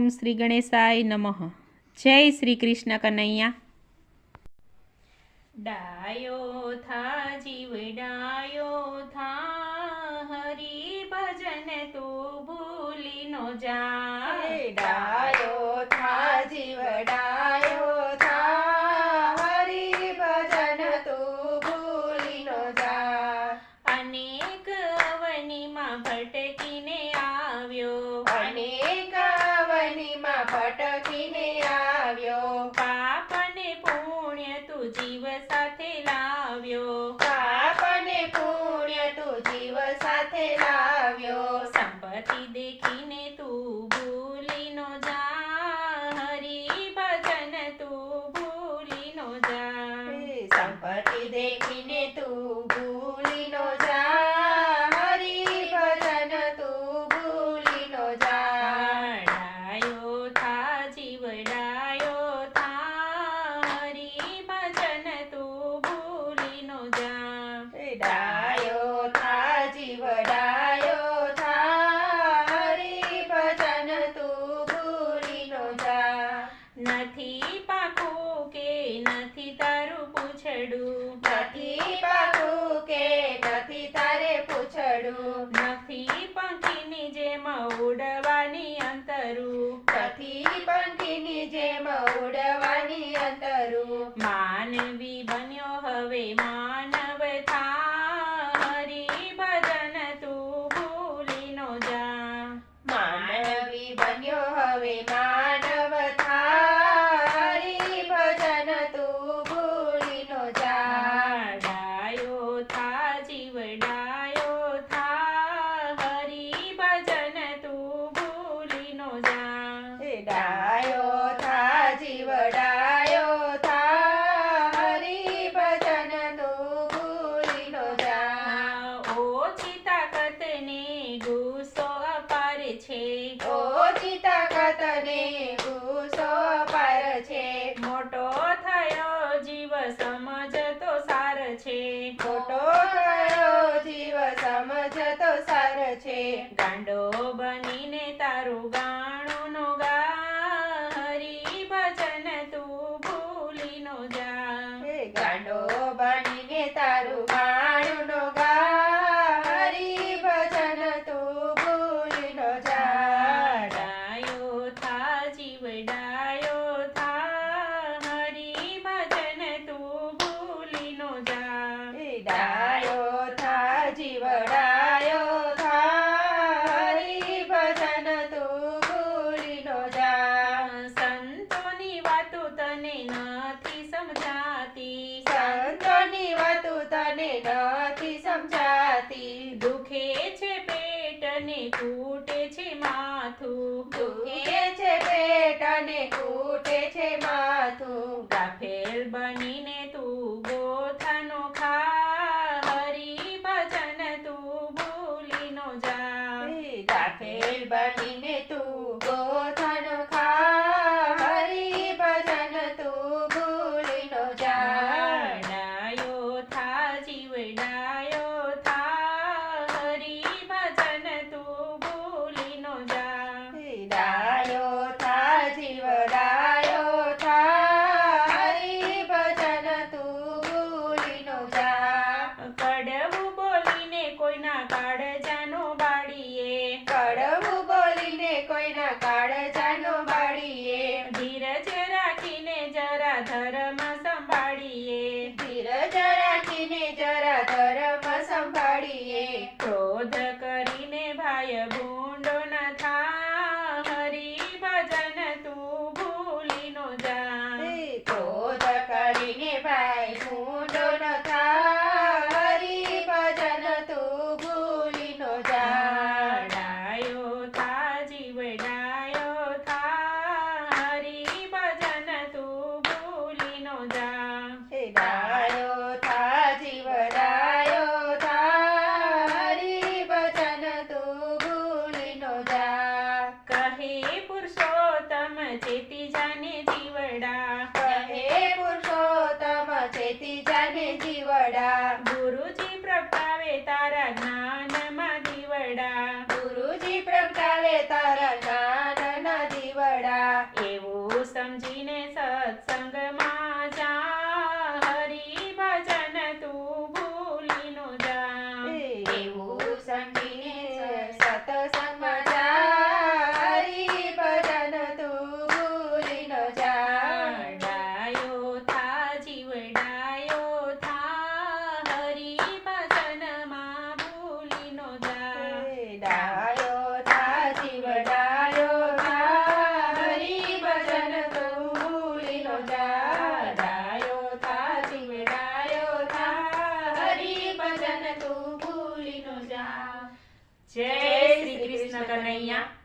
ઓમ શ્રી ગણેશાય નમઃ. જય શ્રી કૃષ્ણ કનૈયા. ડાયો થા જીવ ડાયો થા હરી ભજન તો ભૂલી નો જાય ડા જીવ સાથે લાવ્યો. પાપને પુણ્ય તું જીવ સાથે લાવ્યો. સંપત્તિ દેખીને તું નથી પાકું કે નથી તારું પૂછડું. નથી પાકું કે નથી તારે પૂછડું. નથી પંખીની જેમ ઉડવાની અંતરું. નથી પંખીની જેમ ઉડવાની અંતરું. માનવી બન્યો હવે માં તને નથી સમજાતી સંતોની વાતો તને નથી સમજાતી. દુખે છે પેટ ને કૂટે છે માથું. દુખે છે પેટ ને કૂટે છે માથું. ગાફેલ બનીને તું ગોથાનો ખા ભજન તું ભૂલી નો જા. ગાફેલ બનીને તું કોઈના કાળજાનો બાળીએ. ધીરજ રાખીને જરા ધર્મ સંભાળીએ. ધીરજ રાખીને જરા ધર્મ સંભાળીએ. ક્રોધ ચેતી જાને જીવડા. કહે પુરુષોત્તમ ચેતી જાને જીવડા. ગુરુજી પ્રગટાવે તારા જ્ઞાન. કૃષ્ણ કનૈયા.